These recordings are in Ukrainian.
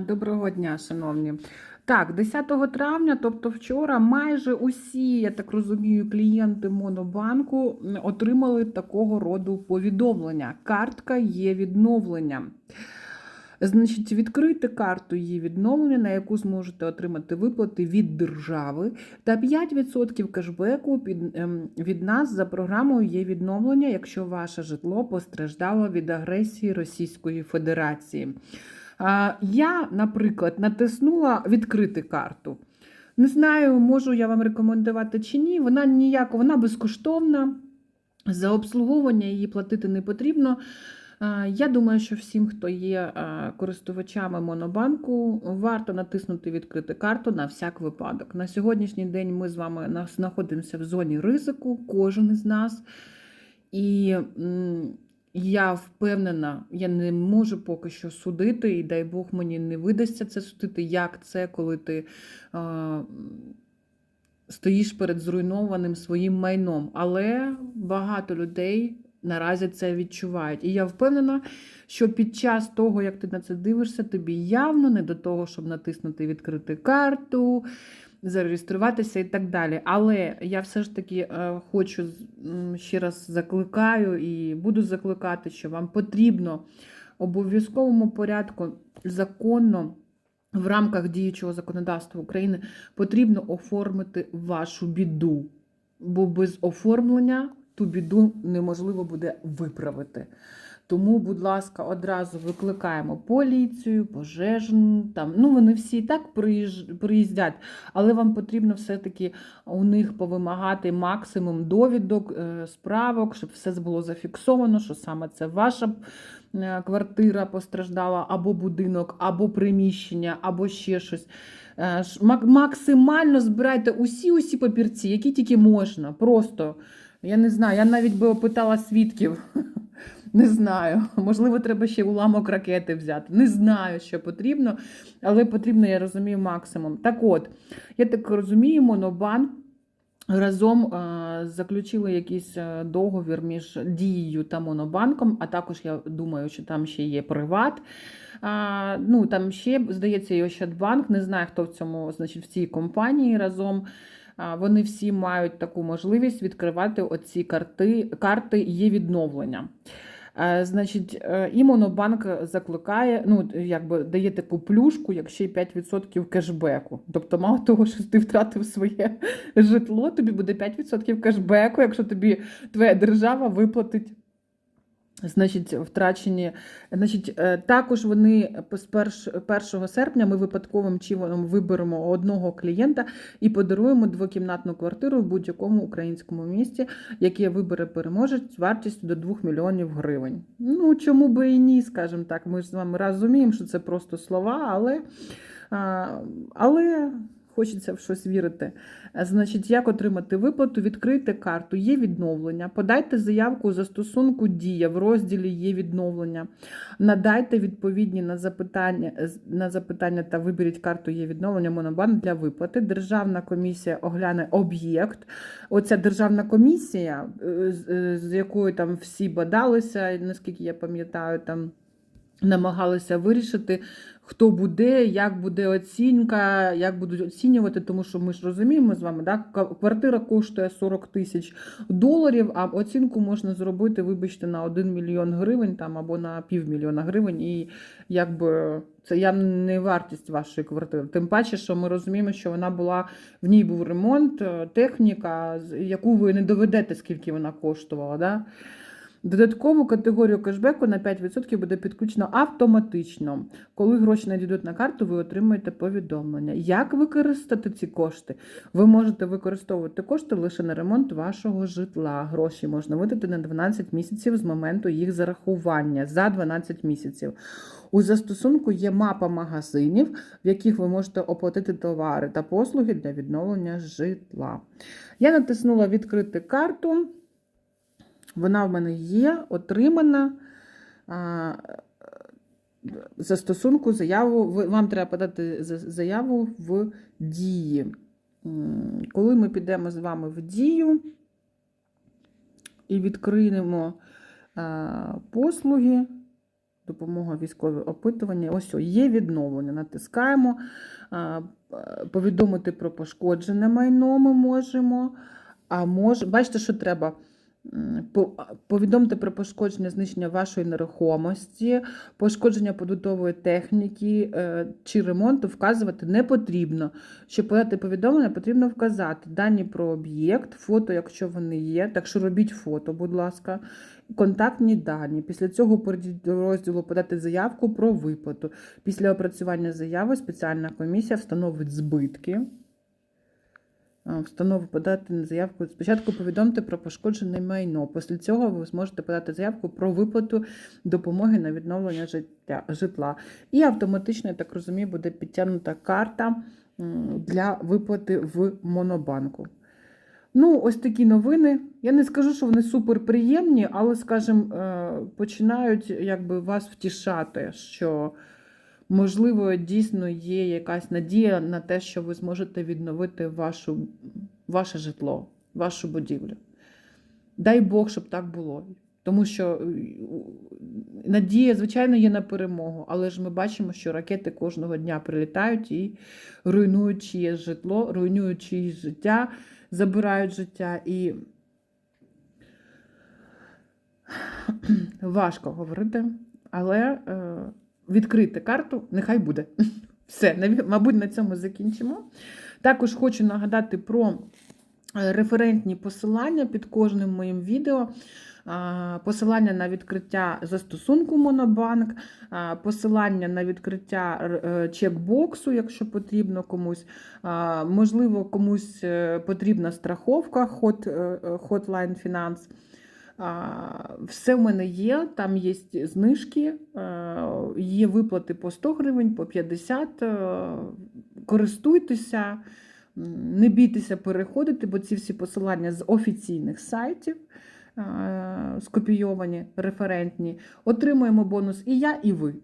Доброго дня, шановні. Так, 10 травня, тобто вчора, майже усі, я так розумію, клієнти Монобанку отримали такого роду повідомлення. Картка є відновлення. Значить, відкрити карту є відновлення, на яку зможете отримати виплати від держави, та 5% кешбеку під, ем, від нас за програмою є відновлення, якщо ваше житло постраждало від агресії Російської Федерації. А, Я, наприклад, натиснула відкрити карту. Не знаю, можу я вам рекомендувати чи ні. Вона ніяко, вона безкоштовна. За обслуговування її платити не потрібно. Я думаю, що всім, хто є користувачами Монобанку, варто натиснути відкрити карту на всяк випадок. На сьогоднішній день ми з вами знаходимося в зоні ризику, кожен із нас. І я впевнена, я не можу поки що судити, і дай Бог мені не видасться це судити, як це, коли ти м, стоїш перед зруйнованим своїм майном. Але багато людей наразі це відчувають. І я впевнена, що під час того, як ти на це дивишся, тобі явно не до того, щоб натиснути відкрити карту, зареєструватися і так далі. Але я все ж таки е, хочу ще раз закликаю і буду закликати, що вам потрібно обов'язковому порядку законно. В рамках діючого законодавства України потрібно оформити вашу біду, бо без оформлення ту біду неможливо буде виправити. Тому, будь ласка, одразу викликаємо поліцію, пожежну. Там, ну, вони всі і так приїздять, але вам потрібно все-таки у них повимагати максимум довідок, е, справок, щоб все було зафіксовано, що саме це ваша е, квартира постраждала, або будинок, або приміщення, або ще щось. Е, Максимально збирайте усі усі папірці, які тільки можна. Просто я не знаю, я навіть би опитала свідків. Не знаю. Можливо, треба ще уламок ракети взяти. Не знаю, що потрібно, але потрібно, я розумію, максимум. Так от, я так розумію, Монобанк разом е, заключили якийсь е, договір між дією та Монобанком, а також я думаю, що там ще є приват. А, ну, там ще, здається, і Ощадбанк, не знаю, хто в цьому, значить, в цій компанії разом. Вони всі мають таку можливість відкривати оці карти, карти є відновлення. Е, Значить, е, і Монобанк закликає, ну, якби дає таку плюшку, як ще й 5% кешбеку. Тобто, мало того, що ти втратив своє житло, тобі буде 5% кешбеку, якщо тобі твоя держава виплатить. Значить, втрачені. Значить, е, також вони з перш- 1 серпня ми випадковим чином виберемо одного клієнта і подаруємо двокімнатну квартиру в будь-якому українському місті, яке вибере переможець вартістю до 2 мільйонів гривень. Ну чому би і ні, скажімо так. Ми ж з вами розуміємо, що це просто слова, але, але хочеться в щось вірити. Е, Значить, як отримати виплату? Відкрийте карту, є відновлення. Подайте заявку застосунку Дія в розділі Є відновлення. Надайте відповідні на запитання на запитання та виберіть карту Є відновлення Монобанк для виплати. Державна комісія огляне об'єкт. Оця державна комісія, е, е, з якою там всі бадалися, наскільки я пам'ятаю, там намагалися вирішити, хто буде, як буде оцінка, як будуть оцінювати, тому що ми ж розуміємо з вами, да? квартира коштує 40 тисяч доларів, а оцінку можна зробити, вибачте, на 1 мільйон гривень там, або на півмільйона гривень, і якби це я не вартість вашої квартири. Тим паче, що ми розуміємо, що вона була, в ній був ремонт, е, техніка, яку ви не доведете, скільки вона коштувала. Да? Додаткову категорію кешбеку на 5% буде підключено автоматично. Коли гроші надійдуть на карту, ви отримаєте повідомлення. Як використати ці кошти? Ви можете використовувати кошти лише на ремонт вашого житла. Гроші можна видати на 12 місяців з моменту їх зарахування за 12 місяців. У застосунку є мапа магазинів, в яких ви можете оплатити товари та послуги для відновлення житла. Я натиснула відкрити карту. Вона в мене є, отримана. А, Застосунку заяву, вам треба подати заяву в дії. Коли ми підемо з вами в дію і відкриємо послуги, допомога військове опитування. Ось о, є відновлення. Натискаємо. Повідомити про пошкоджене майно ми можемо. А може, бачите, що треба? Повідомте про пошкодження знищення вашої нерухомості, пошкодження побутової техніки е, чи ремонту вказувати не потрібно. Щоб подати повідомлення, потрібно вказати дані про об'єкт, фото, якщо вони є. Так що робіть фото, будь ласка, контактні дані. Після цього до розділу подати заявку про виплату. Після опрацювання заяви спеціальна комісія встановить збитки. А, Встанови подати на заявку. Спочатку повідомте про пошкоджене майно. Після цього ви зможете подати заявку про виплату допомоги на відновлення життя, житла. І автоматично, я так розумію, буде підтягнута карта для виплати в Монобанку. Ну, ось такі новини. Я не скажу, що вони суперприємні, але, скажімо, е, починають якби вас втішати, що можливо дійсно є якась надія на те, що ви зможете відновити вашу, ваше житло, вашу будівлю. Дай Бог, щоб так було. Тому що е, надія, звичайно, є на перемогу, але ж ми бачимо, що ракети кожного дня прилітають і руйнують чиєсь житло, руйнують чиєсь життя, забирають життя. І важко говорити, але е, відкрити карту нехай буде. Все, мабуть, на цьому закінчимо. Також хочу нагадати про е, референтні посилання під кожним моїм відео. Посилання на відкриття застосунку Монобанк, посилання на відкриття е, чекбоксу, якщо потрібно комусь. Можливо, комусь е, потрібна страховка Hot, Hotline Finance. Все в мене є, там є знижки, є виплати по 100 гривень, по 50. е, Користуйтеся, не бійтеся переходити, бо ці всі посилання з офіційних сайтів скопійовані, референтні. Отримуємо бонус і я, і ви.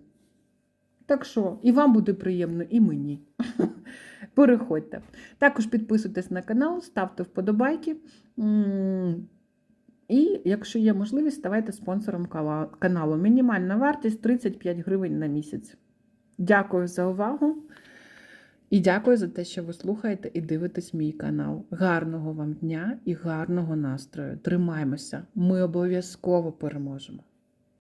Так що і вам буде приємно, і мені. Переходьте. Також підписуйтесь на канал, ставте вподобайки. І, якщо є можливість, ставайте спонсором каналу. Мінімальна вартість 35 гривень на місяць. Дякую за увагу. І дякую за те, що ви слухаєте і дивитесь мій канал. Гарного вам дня і гарного настрою. Тримаймося! Ми обов'язково переможемо!